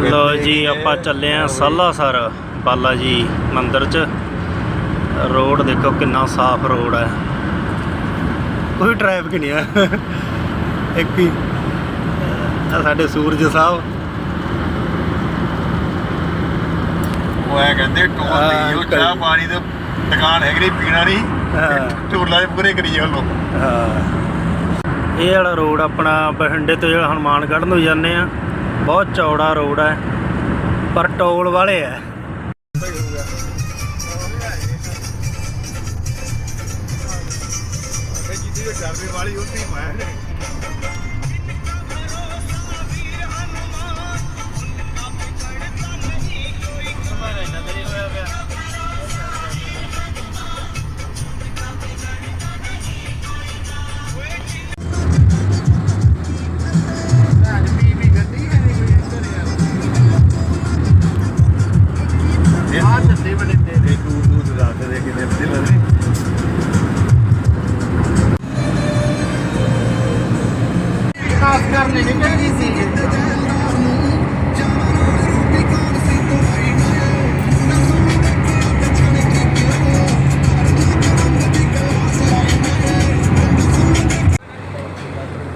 ਲੋ ਜੀ ਆਪਾਂ ਚੱਲੇ ਆਂ ਸਾਲਾਸਰ ਬਾਲਾ ਜੀ ਮੰਦਿਰ ਚ। ਰੋਡ ਦੇਖੋ ਕਿੰਨਾ ਸਾਫ਼ ਰੋਡ ਹੈ। ਕੋਈ ਟ੍ਰੈਫਿਕ ਨਹੀਂ ਆ ਇੱਕ ਹੀ ਆ ਸਾਡੇ ਸੂਰਜ ਸਾਹਿਬ। ਉਹ ਐ ਕਹਿੰਦੇ ਟੋਲ ਹਾਂ, ਦੀ ਉਹ ਚਾਹ ਅੰਕਲ। ਪਾਣੀ ਦੀ ਦੁਕਾਨ ਹੈਗੀ ਨਹੀਂ ਪੀਣਾ ਨਹੀਂ। ਦੇ ਪੂਰੇ ਕਰੀ ਜਾਓ ਹਾਂ। ਇਹ ਵਾਲਾ ਰੋਡ ਆਪਣਾ ਬਠਿੰਡੇ ਤੋਂ ਜਿਹੜਾ ਹਨੂਮਾਨਗੜ੍ਹ ਨੂੰ ਜਾਂਦੇ ਆ। ਬਹੁਤ ਚੌੜਾ ਰੋਡ ਹੈ ਪਰ ਟੋਲ ਵਾਲੇ ਹੈ। ਜਿੱਦੀ ਉਹ ਚਰਬੀ ਵਾਲੀ ਉੱਤੀ ਮੈਂ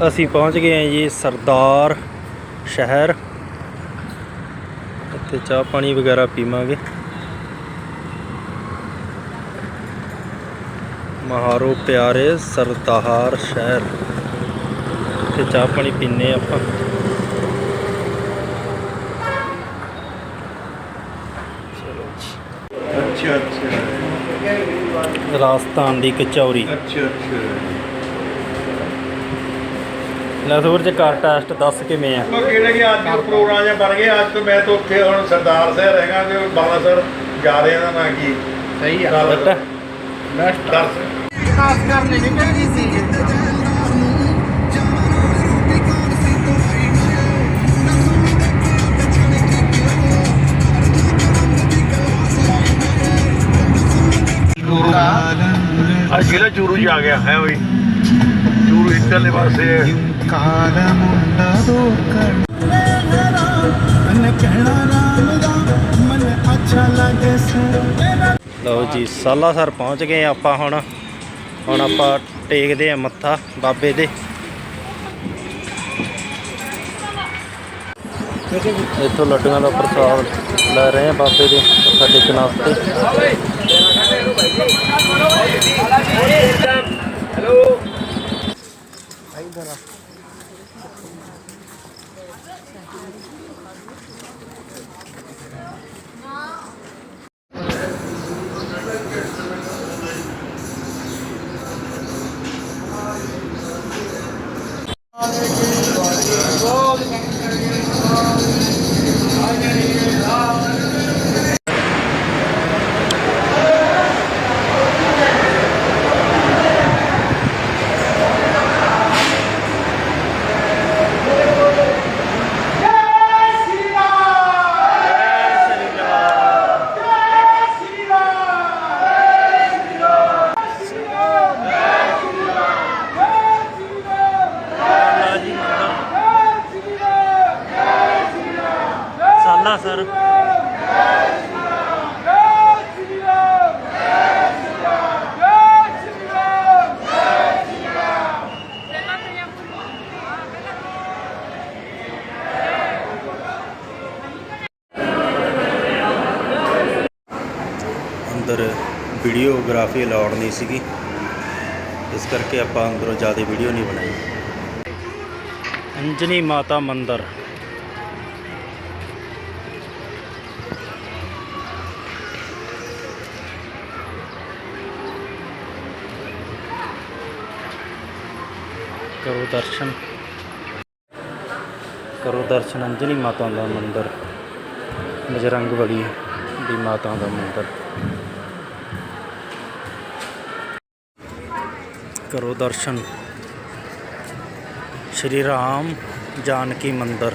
ਅਸੀਂ ਪਹੁੰਚ ਗਏ ਹਾਂ ਜੀ ਸਰਦਾਰ ਸ਼ਹਿਰ। ਇੱਥੇ ਚਾਹ ਪਾਣੀ ਵਗੈਰਾ ਪੀਵਾਂਗੇ। ਮਹਾਰੋ ਪਿਆਰੇ ਸਰਦਾਰ ਸ਼ਹਿਰ। ਇੱਥੇ ਚਾਹ ਪਾਣੀ ਪੀਨੇ ਆਪਾਂ। ਅੱਛਾ ਅੱਛਾ। ਰਾਜਸਥਾਨ ਦੀ ਕਚੌਰੀ। ਅੱਛਾ ਅੱਛਾ। ਲੈ ਸੂਰਜ ਕਰ ਟੈਸਟ ਦੱਸ ਕਿਵੇਂ ਆ? ਕਿਹੜਾ ਕਿ ਅੱਜ ਦਾ ਪ੍ਰੋਗਰਾਮ ਜਿਹਾ ਬਣ ਗਿਆ ਅੱਜ ਤੋਂ ਮੈਂ ਤਾਂ ਉੱਥੇ ਹੁਣ ਸਰਦਾਰ ਸਾਹਿਬ ਹੈਗਾ ਤੇ ਬਾਲਾ ਸਰ ਜਾ ਰਹੇ ਆ ਨਾ ਕੀ ਸਹੀ ਗੱਲ? ਬੱਟਾ ਦਰਸ ਖਾਸ ਕਰਨੀ ਨਹੀਂ ਚਾਹੀਦੀ ਸੀ? ਆ ਜਿਹੜਾ ਚੂਰੂ ਜੀ ਆ ਗਿਆ ਹੈ ਓਏ ਚੂਰੂ ਇੱਧਰਲੇ ਪਾਸੇ। ਹੈ। ਲਓ ਜੀ ਸਾਲਾਸਰ ਪਹੁੰਚ ਗਏ ਆਪਾਂ ਹੁਣ ਹੁਣ ਆਪਾਂ ਟੇਕਦੇ ਆ ਮੱਥਾ ਬਾਬੇ ਦੇ ਇੱਥੋਂ ਲੱਡੂਆਂ ਦਾ ਪ੍ਰਸਾਦ ਲੈ ਰਹੇ ਆ ਬਾਬੇ ਦੇ ਮੱਥਾ ਟੇਕਣ ਵਾਸਤੇ ਸਾਲਾਸਰ ਅੰਦਰ ਵੀਡੀਓਗ੍ਰਾਫੀ ਅਲਾਉਡ ਨਹੀਂ ਸੀਗੀ। ਇਸ ਕਰਕੇ ਆਪਾਂ ਅੰਦਰੋਂ ਜ਼ਿਆਦਾ ਵੀਡੀਓ ਨਹੀਂ ਬਣਾਈ। ਅੰਜਨੀ ਮਾਤਾ ਮੰਦਿਰ। ਕਰੋ ਦਰਸ਼ਨ। ਕਰੋ ਦਰਸ਼ਨ ਅੰਜਨੀ ਮਾਤਾ ਦਾ ਮੰਦਿਰ। ਬਜਰੰਗਬਲੀ ਦੀ ਮਾਤਾ ਦਾ ਮੰਦਿਰ। ਕਰੋ ਦਰਸ਼ਨ। ਸ਼੍ਰੀ ਰਾਮ ਜਾਨਕੀ ਮੰਦਿਰ।